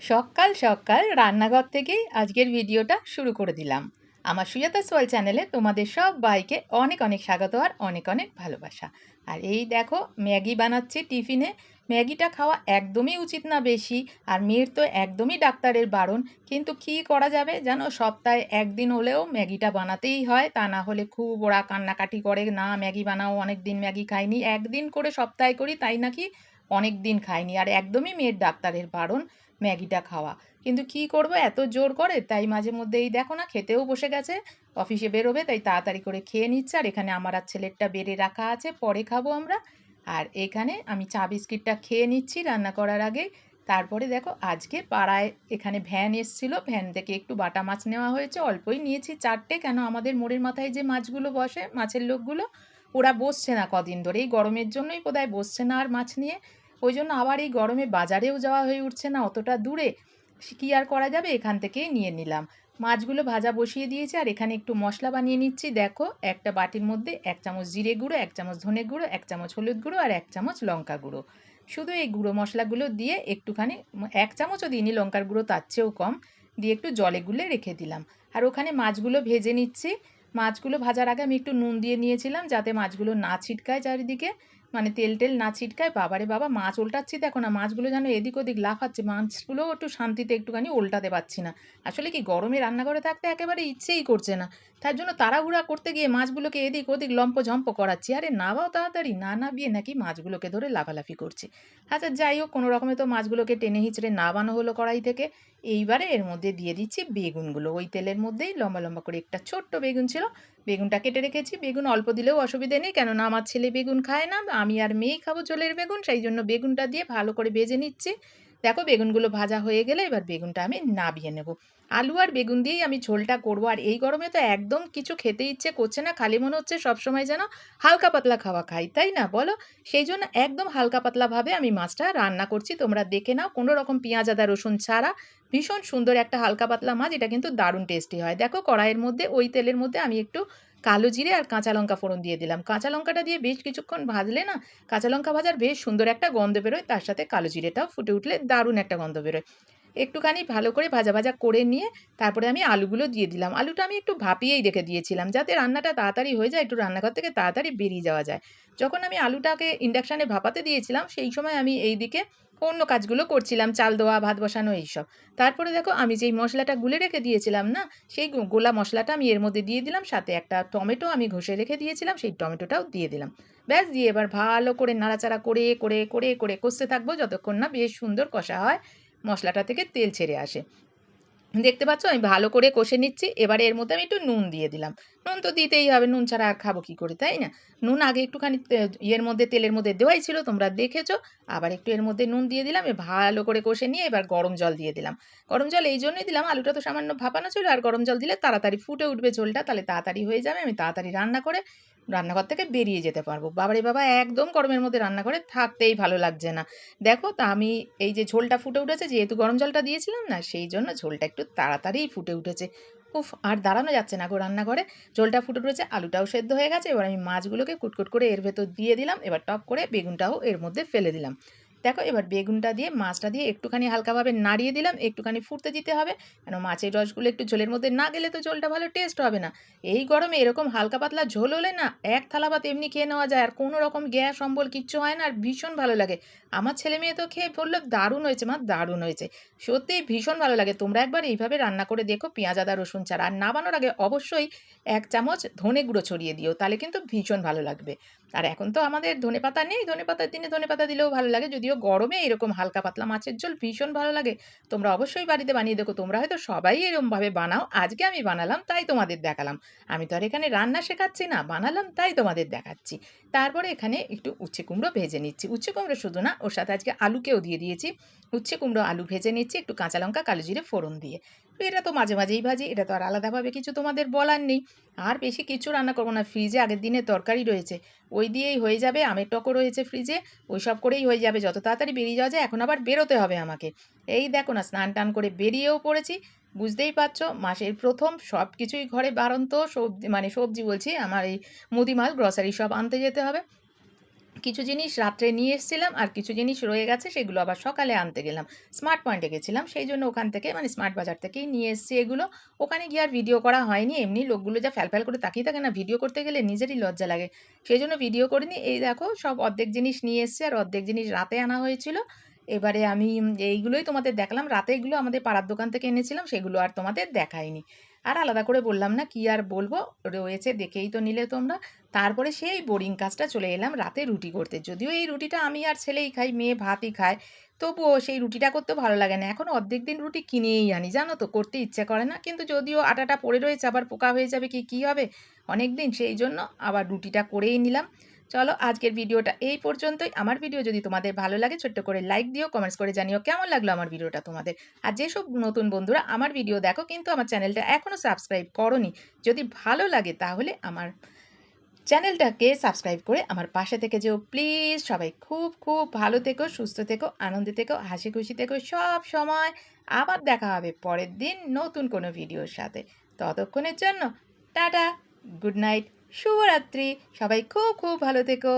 সকাল সকাল রান্নাঘর থেকেই আজকের ভিডিওটা শুরু করে দিলাম। আমার সুজাতা সোয়াল চ্যানেলে তোমাদের সব বাইকে অনেক অনেক স্বাগত আর অনেক অনেক ভালোবাসা। আর এই দেখো, ম্যাগি বানাচ্ছে টিফিনে। ম্যাগিটা খাওয়া একদমই উচিত না বেশি। আর মেয়ের তো একদমই ডাক্তারের বারণ। কিন্তু কি করা যাবে জানো? সপ্তাহে একদিন হলেও ম্যাগিটা বানাতেই হয়। তা না হলে খুব ওরা কান্নাকাটি করে, না, ম্যাগি বানাও অনেক দিন ম্যাগি খাইনি। একদিন করে সপ্তাহে করি, তাই নাকি? অনেক দিন খাইনি। আর একদমই মেয়ের ডাক্তারের বারণ। ম্যাগিটা খাওয়া। কিন্তু কি করব? এত জোর করে? তাই মাঝে মধ্যেই দেখো না, খেতেও বসে গেছে। অফিসে বেরোবে, তাই তাড়াতাড়ি করে খেয়ে নিচ্ছে। আর এখানে আমার আর ছেলেরটা বেড়ে রাখা আছে, পরে খাব আমরা। আর এখানে আমি চা বিস্কিটটা খেয়ে নিচ্ছি রান্না করার আগে। তারপরে দেখো, আজকে পাড়ায় এখানে ভ্যান এসছিল। ভ্যান থেকে একটু বাটা মাছ নেওয়া হয়েছে। অল্পই নিয়েছি চারটে। কেন আমাদের মোড়ের মাথায় যে মাছগুলো বসে, মাছের লোকগুলো, ওরা বসছে না কদিন ধরে। এই গরমের জন্যই বোধহয় বসছে না আর মাছ নিয়ে। ওই জন্য আবার এই গরমে বাজারেও যাওয়া হয়ে উঠছে না, অতটা দূরে। কী আর করা যাবে? এখান থেকেই নিয়ে নিলাম। মাছগুলো ভাজা বসিয়ে দিয়েছি, আর এখানে একটু মশলা বানিয়ে নিচ্ছি। দেখো, একটা বাটির মধ্যে এক চামচ জিরে গুঁড়ো, এক চামচ ধনে গুঁড়ো, এক চামচ হলুদ গুঁড়ো, আর এক চামচ লঙ্কা গুঁড়ো। শুধু এই গুঁড়ো মশলাগুলো দিয়ে একটুখানি, এক চামচও দিইনি, লঙ্কার গুঁড়ো তার চেয়েও কম, দিয়ে একটু জলে গুলে রেখে দিলাম। আর ওখানে মাছগুলো ভেজে নিচ্ছি। মাছগুলো ভাজার আগে আমি একটু নুন দিয়ে নিয়েছিলাম, যাতে মাছগুলো না ছিটকায় চারিদিকে। মানে তেল টেল না ছিটকায় বাবারে বাবা, মাছ উল্টাচ্ছি দেখো না মাছগুলো যেন এদিক ওদিক লাফাচ্ছে মাছগুলোও একটু শান্তিতে একটুখানি উল্টাতে পারছি না। আসলে কি গরমে রান্নাঘরে থাকতে একেবারে ইচ্ছেই করছে না। তার জন্য তাড়াহুড়া করতে গিয়ে মাছগুলোকে এদিক ওদিক লম্প ঝম্প করাচ্ছি। আরে নাবাও তাড়াতাড়ি, না না বিয়ে নাকি মাছগুলোকে ধরে লাফালাফি করছে। আচ্ছা যাই হোক, কোনো রকমে তো মাছগুলোকে টেনে হিচড়ে নাবানো হলো কড়াই থেকে। এইবারে এর মধ্যে দিয়ে দিচ্ছি বেগুনগুলো। ওই তেলের মধ্যেই লম্বা লম্বা করে একটা ছোট্ট বেগুন ছিল বেগুনটা কেটে রেখেছি, বেগুন অল্প দিলেও অসুবিধে নেই, কেননা আমার ছেলে বেগুন খায় না, আমি আর মেয়েই খাব জলের বেগুন, সেই জন্য বেগুনটা দিয়ে ভালো করে ভেজে নিচ্ছি। দেখো বেগুনগুলো ভাজা হয়ে গেলে এবার বেগুনটা আমি নাবিয়ে নেব। আলু আর বেগুন দিয়েই আমি ঝোলটা করব, আর এই গরমে তো একদম কিছু খেতে ইচ্ছে করছে না, খালি মনে হচ্ছে সবসময় যেন হালকা পাতলা খাওয়া খাই, তাই না বলো? সেই জন্য একদম হালকা পাতলাভাবে আমি মাছটা রান্না করছি, তোমরা দেখে নাও, কোনো রকম পেঁয়াজ, আদা, রসুন ছাড়া ভীষণ সুন্দর একটা হালকা পাতলা মাছ, এটা কিন্তু দারুণ টেস্টি হয়। দেখো কড়াইয়ের মধ্যে, ওই তেলের মধ্যে আমি একটু কালো জিরে আর কাঁচা লঙ্কা ফোড়ন দিয়ে দিলাম। কাঁচা লঙ্কাটা দিয়ে বেশ কিছুক্ষণ ভাজলে না, কাঁচা লঙ্কা ভাজার বেশ সুন্দর একটা গন্ধ বেরোয়, তার সাথে কালো জিরেটাও ফুটে উঠলে দারুণ একটা গন্ধ বেরোয়। একটুখানি ভালো করে ভাজা ভাজা করে নিয়ে তারপরে আমি আলুগুলো দিয়ে দিলাম। আলুটা আমি একটু ভাপিয়েই রেখে দিয়েছিলাম যাতে রান্নাটা তাড়াতাড়ি হয়ে যায়, একটু রান্নাঘর থেকে তাড়াতাড়ি বেরিয়ে যাওয়া যায়। যখন আমি আলুটাকে ইন্ডাকশানে ভাপাতে দিয়েছিলাম, সেই সময় আমি এই দিকে অন্য কাজগুলো করছিলাম, চাল দেওয়া ভাত বসানো এইসব। তারপরে দেখো আমি যেই মশলাটা গুলে রেখে দিয়েছিলাম না, সেই গোলা মশলাটা আমি এর মধ্যে দিয়ে দিলাম, সাথে একটা টমেটো আমি ঘষে রেখে দিয়েছিলাম, সেই টমেটোটাও দিয়ে দিলাম। ব্যাস, দিয়ে এবার ভালো করে নাড়াচাড়া করে করে করে করে কষতে থাকব যতক্ষণ না বেশ সুন্দর কষা হয়। মশলাটা থেকে তেল ছেড়ে আসে। দেখতে পাচ্ছ? আমি ভালো করে কষে নিচ্ছি। এবারে এর মধ্যে আমি একটু নুন দিয়ে দিলাম। নুন তো দিতেই হবে। নুন ছাড়া আর খাব কী করে, তাই না? নুন আগে একটুখানি ইয়ের মধ্যে, তেলের মধ্যে দেওয়াই ছিল, তোমরা দেখেছ। আবার একটু এর মধ্যে নুন দিয়ে দিলাম। ভালো করে কষে নিয়ে এবার গরম জল দিয়ে দিলাম। গরম জল এই জন্যই দিলাম। আলুটা তো সামান্য ভাপানো ছিল। আর গরম জল দিলে তাড়াতাড়ি ফুটে উঠবে ঝোলটা। তাহলে তাড়াতাড়ি হয়ে যাবে। আমি তাড়াতাড়ি রান্না করে রান্নাঘর থেকে বেরিয়ে যেতে পারব। বাবারে বাবা, একদম গরমের মধ্যে রান্নাঘরে থাকতেই ভালো লাগছে না। দেখো, তা আমি এই যে ঝোলটা ফুটে উঠেছে, যেহেতু গরম জলটা দিয়েছিলাম না, সেই জন্য ঝোলটা একটু তাড়াতাড়িই ফুটে উঠেছে। উফ, আর দাঁড়ানো যাচ্ছে না গো রান্নাঘরে। ঝোলটা ফুটে উঠেছে, আলুটাও সেদ্ধ হয়ে গেছে। এবার আমি মাছগুলোকে কুটকুট করে এর ভেতর দিয়ে দিলাম। এবার টপ করে বেগুনটাও এর মধ্যে ফেলে দিলাম। দেখো, এবার বেগুনটা দিয়ে, মাছটা দিয়ে একটুখানি হালকাভাবে নাড়িয়ে দিলাম, একটুখানি ফুটতে দিতে হবে। কেন, মাছের রসগুলো একটু ঝোলের মধ্যে না গেলে তো ঝোলটা ভালো টেস্ট হবে না। এই গরমে এরকম হালকা পাতলা ঝোল হলে না, এক থালা ভাত এমনি খেয়ে নেওয়া যায়, আর কোনো রকম গ্যাস, অম্বল কিচ্ছু হয় না, আর ভীষণ ভালো লাগে। আমার ছেলে মেয়ে তো খেয়ে বলল, দারুণ হয়েছে মা, দারুণ হয়েছে। সত্যিই ভীষণ ভালো লাগে। তোমরা একবার এইভাবে রান্না করে দেখো, পেঁয়াজ, আদা, রসুন ছাড়া। আর নামানোর আগে অবশ্যই এক চামচ ধনে গুঁড়ো ছড়িয়ে দিও, তাহলে কিন্তু ভীষণ ভালো লাগবে। আর এখন তো আমাদের ধনে পাতা নেই, ধনে পাতার দিনে ধনে পাতা দিলেও ভালো লাগে যদিও গরমে এরকম হালকা পাতলা মাছের ঝোল ভীষণ ভালো লাগে, তোমরা অবশ্যই বাড়িতে বানিয়ে দেখো, তোমরা হয়তো সবাই এরকমভাবে বানাও, আজকে আমি বানালাম তাই তোমাদের দেখালাম। আমি তো আর এখানে রান্না শেখাচ্ছি না, বানালাম তাই তোমাদের দেখাচ্ছি। তারপরে এখানে একটু উচ্ছে কুমড়ো ভেজে নিচ্ছি। উচ্ছে কুমড়ো শুধু না, ওর সাথে আজকে আলুকেও দিয়ে দিয়েছি। উচ্ছে কুমড়ো আলু ভেজে নিচ্ছি, একটু কাঁচা লঙ্কা, কালো জিরে ফোড়ন দিয়ে। এটা তো মাঝে মাঝেই ভাজি, এটা তো আর আলাদাভাবে কিছু তোমাদের বলার নেই। আর বেশি কিছু রান্না করব না, ফ্রিজে আগের দিনে তরকারি রয়েছে। ওই দিয়েই হয়ে যাবে, আমের টকও রয়েছে ফ্রিজে, ওই সব করেই হয়ে যাবে। যত তাড়াতাড়ি বেরিয়ে যাওয়া যায়, এখন আবার বেরোতে হবে আমাকে। এই দেখো না, স্নান টান করে বেরিয়েও পড়েছি, বুঝতেই পারছ? মাসের প্রথম সব কিছুই ঘরে বাড়ন্ত সবজি মানে সবজি বলছি, আমার এই মুদিমাল গ্রসারি সব আনতে যেতে হবে। কিছু জিনিস রাত্রে নিয়ে এসেছিলাম আর কিছু জিনিস রয়ে গেছে, সেগুলো আবার সকালে আনতে গেলাম। স্মার্ট পয়েন্টে গেছিলাম, সেই জন্য ওখান থেকে মানে স্মার্ট বাজার থেকেই নিয়ে এসেছি এগুলো। ওখানে গিয়ে আর ভিডিও করা হয়নি, এমনি লোকগুলো যা ফ্যালফ্যাল করে তাকিয়ে থাকে না, ভিডিও করতে গেলে নিজেরই লজ্জা লাগে। সেই জন্য ভিডিও করিনি, এই দেখো সব অর্ধেক জিনিস নিয়ে এসেছি আর অর্ধেক জিনিস রাতে আনা হয়েছিল। এবারে আমি এইগুলোই তোমাদের দেখালাম, রাতে এগুলো আমাদের পাড়ার দোকান থেকে এনেছিলাম, সেগুলো আর তোমাদের দেখাইনি। আর আলাদা করে বললাম না কি আর বলব? রয়েছে দেখেই তো নিলে তোমরা। তারপরে সেই বোরিং কাজটা চলে এলাম রাতে রুটি করতে। যদিও এই রুটিটা আমি আর ছেলেই খাই, মেয়ে ভাতই খায়, তবুও সেই রুটিটা করতে ভালো লাগে না। এখন অর্ধেক দিন রুটি কিনেই আনি, জানো তো, করতে ইচ্ছে করে না। কিন্তু যদিও আটাটা পড়ে রয়েছে, আবার পোকা হয়ে যাবে কি, কী হবে? অনেক দিন সেই জন্য আবার রুটিটা করেই নিলাম। চলো আজকের ভিডিওটা এই পর্যন্তই। আমার ভিডিও যদি তোমাদের ভালো লাগে, ছোট্ট করে লাইক দিও কমেন্টস করে জানিও কেমন লাগল আমার ভিডিওটা তোমাদের। আর যেসব নতুন বন্ধুরা আমার ভিডিও দেখো, কিন্তু আমার চ্যানেলটা এখনও সাবস্ক্রাইব করনি, যদি ভালো লাগে তাহলে আমার চ্যানেলটাকে সাবস্ক্রাইব করে আমার পাশে থেকে যেও। প্লিজ সবাই খুব খুব ভালো থেকো, সুস্থ থেকো, আনন্দে থেকো, হাসি খুশি থেকো। সব সময় আবার দেখা হবে পরের দিন নতুন কোনো ভিডিওর সাথে। ততক্ষণের জন্য টাটা গুড নাইট শুভরাত্রি। সবাই খুব খুব ভালো থেকো।